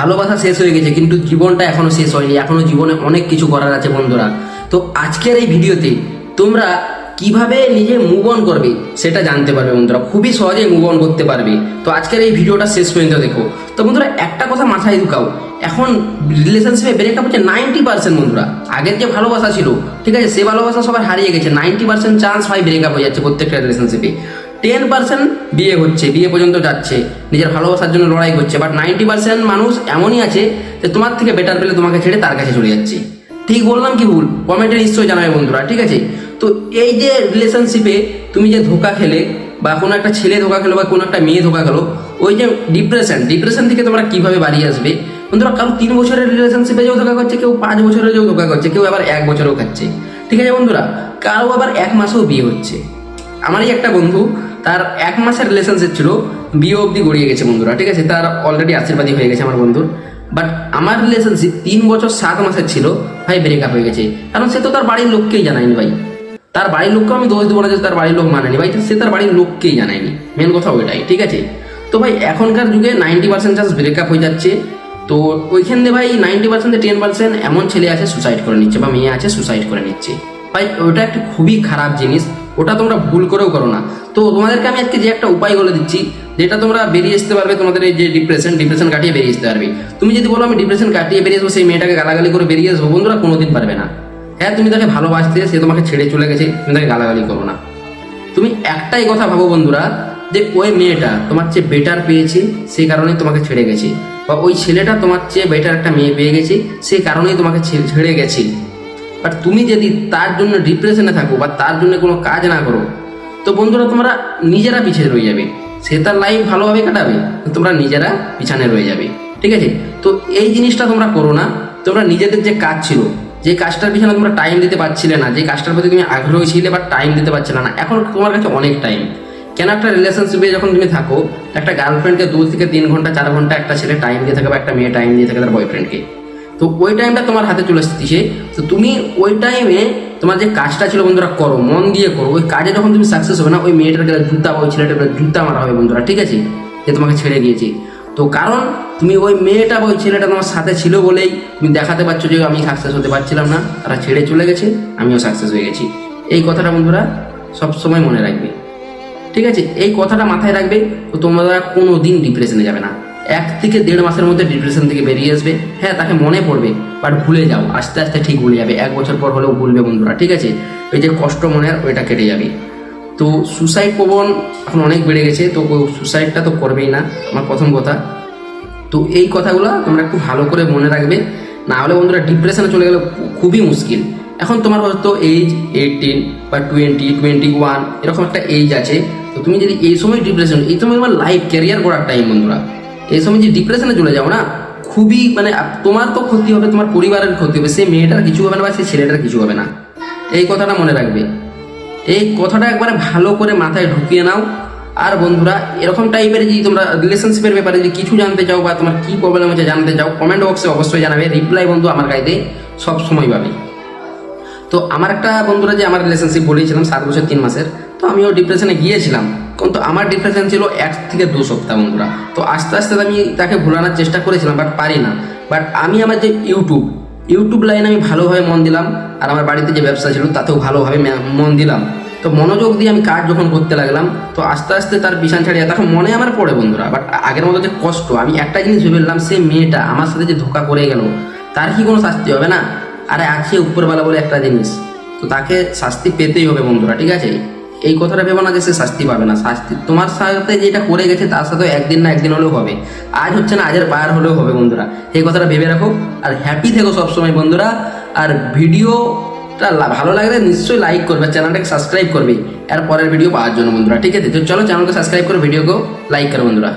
ভালোবাসা শেষ হয়ে গেছে, কিন্তু জীবনটা এখনও শেষ হয়নি, এখনও জীবনে অনেক কিছু করার আছে বন্ধুরা। তো আজকের এই ভিডিওতে তোমরা কীভাবে নিজে মুভ অন করবে সেটা জানতে পারবে বন্ধুরা, খুবই সহজে মুভ অন করতে পারবে। তো আজকের এই ভিডিওটা শেষ পর্যন্ত দেখো। তো বন্ধুরা, একটা কথা মাথায় ঢুকাও, এখন রিলেশনশিপে ব্রেকআপ হচ্ছে নাইনটি পার্সেন্ট বন্ধুরা। আগের যে ভালোবাসা ছিল, ঠিক আছে, সে ভালোবাসা সবার হারিয়ে গেছে নাইনটি পার্সেন্ট চান্স হয় ব্রেকআপ হয়ে যাচ্ছে প্রত্যেকটা রিলেশনশিপে টেন পার্সেন্ট বিয়ে হচ্ছে, বিয়ে পর্যন্ত যাচ্ছে। নিজের ভালোবাসার জন্য লড়াই করছে। বাট নাইনটি পার্সেন্ট মানুষ এমনই আছে যে তোমার থেকে বেটার পেলে তোমাকে ছেড়ে তার কাছে চলে যাচ্ছে। ঠিক বললাম কি ভুল? কমেন্টে নিশ্চয়ই জানাবে বন্ধুরা, ঠিক আছে? তো এই যে রিলেশনশিপে তুমি যে ধোকা খেলে বা কোনো একটা ছেলে ধোকা খেলো বা কোনো একটা মেয়ে ধোকা খেলো, ওই যে ডিপ্রেশন ডিপ্রেশন থেকে তোমরা কীভাবে বাড়িয়ে আসবে? বন্ধুরা, কারও তিন বছরের রিলেশনশিপে যেও ধোকা করছে, কেউ পাঁচ বছরের যেও ধোকা করছে, কেউ আবার এক বছরেও খাচ্ছে। ঠিক আছে বন্ধুরা, কারও আবার এক মাসেও বিয়ে হচ্ছে। আমারই একটা বন্ধু তার এক মাসের রিলেশনশিপ ছিল, বিয়ে অবধি গড়িয়ে গেছে বন্ধুরা, ঠিক আছে? তার অলরেডি আশীর্বাদী হয়ে গেছে আমার বন্ধুর। বাট আমার রিলেশনশিপ তিন বছর সাত মাসের ছিল, ভাই ব্রেকআপ হয়ে গেছে। কারণ সে তো তার বাড়ির লোককেই জানায়নি ভাই। তার বাড়ির লোককে আমি দোষ দেবো না যে তার বাড়ির লোক মানেনি ভাই, সে তার বাড়ির লোককেই জানায়নি। মেন কথা ওইটাই, ঠিক আছে? তো ভাই, এখনকার যুগে নাইনটি পার্সেন্ট চান্স ব্রেকআপ হয়ে যাচ্ছে। তো ওইখান দিয়ে ভাই নাইনটি পার্সেন্ট টেন পার্সেন্ট এমন ছেলে আছে সুসাইড করে নিচ্ছে বা মেয়ে আছে সুসাইড করে নিচ্ছে। ভাই, ওটা একটা খুবই খারাপ জিনিস। ওটা তোমরা ভুল করেও করো না। তো তোমাদেরকে আমি আজকে যে একটা উপায় বলে দিচ্ছি, যেটা তোমরা বেরিয়ে আসতে পারবে, তোমাদের এই যে ডিপ্রেশন ডিপ্রেশন কাটিয়ে বেরিয়ে আসতে পারবে। তুমি যদি বলো আমি ডিপ্রেশন কাটিয়ে বেরিয়ে আসব, সেই মেয়েটাকে গালাগালি করে বেরিয়ে আসব, বন্ধুরা কোনোদিন পারবে না। হ্যাঁ তুমি তাকে ভালোবাসতে, সে তোমাকে ছেড়ে চলে গেছে, তুমি তাকে গালাগালি করো না। তুমি একটাই কথা ভাবো বন্ধুরা, যে ওই মেয়েটা তোমার চেয়ে বেটার পেয়েছে, সেই কারণেই তোমাকে ছেড়ে গেছে। বা ওই ছেলেটা তোমার চেয়ে বেটার একটা মেয়ে পেয়ে গেছে, সেই কারণেই তোমাকে ছেড়ে গেছে। বাট তুমি যদি তার জন্য ডিপ্রেশনে থাকো বা তার জন্য কোনো কাজ না করো, তো বন্ধুরা তোমরা নিজেরা পিছিয়ে রয়ে যাবে। সে তার লাইফ ভালোভাবে কাটাবে তোমরা নিজেরা পিছনে রয়ে যাবে। ঠিক আছে? তো এই জিনিসটা তোমরা করো না। তোমরা নিজেদের যে কাজ ছিল, যে কাজটার পিছনে তোমরা টাইম দিতে পারছিলে না, যে কাজটার প্রতি তুমি আগ্রহী ছিলে বা টাইম দিতে পারছিলে না, এখন তোমার কাছে অনেক টাইম কেন একটা রিলেশনশিপে যখন তুমি থাকো, একটা গার্লফ্রেন্ডকে দু থেকে তিন ঘণ্টা, চার ঘণ্টা একটা ছেলে টাইম দিয়ে থাকে বা একটা মেয়ে টাইম দিয়ে থাকে তার বয়ফ্রেন্ডকে তো ওই টাইমটা তোমার হাতে চলে এসেছে তো তুমি ওই টাইমে তোমার যে কাজটা ছিল বন্ধুরা করো, মন দিয়ে করো। ওই কাজে যখন তুমি সাকসেস হবে না, ওই মেয়েটার গেলে জুতা ওই ছেলেটার গেলে জুতা মারা হবে বন্ধুরা, ঠিক আছে? যে তোমাকে ছেড়ে দিয়েছে। তো কারণ তুমি ওই মেয়েটা বা ওই ছেলেটা তোমার সাথে ছিল বলেই তুমি দেখাতে পারছ যে আমি সাকসেস হতে পারছিলাম না, তারা ছেড়ে চলে গেছে, আমিও সাকসেস হয়ে গেছি। এই কথাটা বন্ধুরা সবসময় মনে রাখবে, ঠিক আছে? এই কথাটা মাথায় রাখবে, তো তোমরা কোনো দিন ডিপ্রেশনে যাবে না। এক থেকে দেড় মাসের মধ্যে ডিপ্রেশন থেকে বেরিয়ে আসবে। হ্যাঁ তাকে মনে পড়বে বাট ভুলে যাও, আস্তে আস্তে ঠিক ভুলে যাবে। এক বছর পর হলেও ভুলবে বন্ধুরা, ঠিক আছে? ওই যে কষ্ট মনের ওইটা কেটে যাবে। তো সুসাইড প্রবণ এখন অনেক বেড়ে গেছে, তো সুসাইডটা তো করবেই না, আমার প্রথম কথা। তো এই কথাগুলো তোমরা একটু ভালো করে মনে রাখবে। না হলে বন্ধুরা ডিপ্রেশনে চলে গেলে খুবই মুশকিল। এখন তোমার হয়তো এইজ এইটিন বা টোয়েন্টি টোয়েন্টি ওয়ান এরকম একটা এইজ আছে। তো তুমি যদি এই সময় ডিপ্রেশন এই সময় তোমার লাইফ ক্যারিয়ার করার টাইম বন্ধুরা এই সময় যে ডিপ্রেশনে চলে যাও না, খুবই মানে তোমার তো ক্ষতি হবে, তোমার পরিবারের ক্ষতি হবে সেই মেয়েটার কিছু হবে না বা সেই ছেলেটার কিছু হবে না। এই কথাটা মনে রাখবে। এই কথাটা একবারে ভালো করে মাথায় ঢুকিয়ে নাও। আর বন্ধুরা, এরকম টাইপের যদি তোমরা রিলেশনশিপের ব্যাপারে যদি কিছু জানতে চাও বা তোমার কি প্রবলেম হচ্ছে জানতে চাও কমেন্ট বক্সে অবশ্যই জানাবে। রিপ্লাই বন্ধু আমার গাইতে সব সময় পাবে। তো আমার একটা বন্ধুরা যে আমার রিলেশনশিপ বলেছিলাম, সাত বছর, তিন মাসের, তো আমিও ডিপ্রেশনে গিয়েছিলাম। কিন্তু আমার ডিপ্রেশন ছিল এক থেকে দু সপ্তাহ বন্ধুরা। তো আস্তে আস্তে আমি তাকে ভুলানোর চেষ্টা করেছিলাম বাট পারি না। বাট আমি আমার যে ইউটিউব ইউটিউব লাইনে আমি ভালোভাবে মন দিলাম, আর আমার বাড়িতে যে ব্যবসা ছিল তাতেও ভালোভাবে মন দিলাম। তো মনোযোগ দিয়ে আমি কাজ যখন করতে লাগলাম, তো আস্তে আস্তে তার বিছান ছাড়িয়ে তখন মনে আমার পড়ে বন্ধুরা বাট আগের মতো যে কষ্ট, আমি একটা জিনিস ভেবে নিলাম, সে মেয়েটা আমার সাথে যে ধোকা করে গেল, তার কি কোনো শাস্তি হবে না? আরে আছে উপরবেলা বলে একটা জিনিস, তো তাকে শাস্তি পেতেই হবে বন্ধুরা, ঠিক আছে? এই কথাটা ভেবো না যে সে শাস্তি পাবে না, শাস্তি তোমার সাথে যেটা করে গেছে তার সাথে একদিন না একদিন হলেও হবে। আজ হচ্ছে না, আজের বার হলেও হবে বন্ধুরা। এই কথাটা ভেবে রাখো আর হ্যাপি থেকো সবসময় বন্ধুরা। আর ভিডিওটা ভালো লাগলে নিশ্চয়ই লাইক করবে, চ্যানেলটাকে সাবস্ক্রাইব করবে। এর পরের ভিডিও পাওয়ার জন্য বন্ধুরা, ঠিক আছে? তো চলো চ্যানেলকে সাবস্ক্রাইব করে ভিডিওকে লাইক করো বন্ধুরা।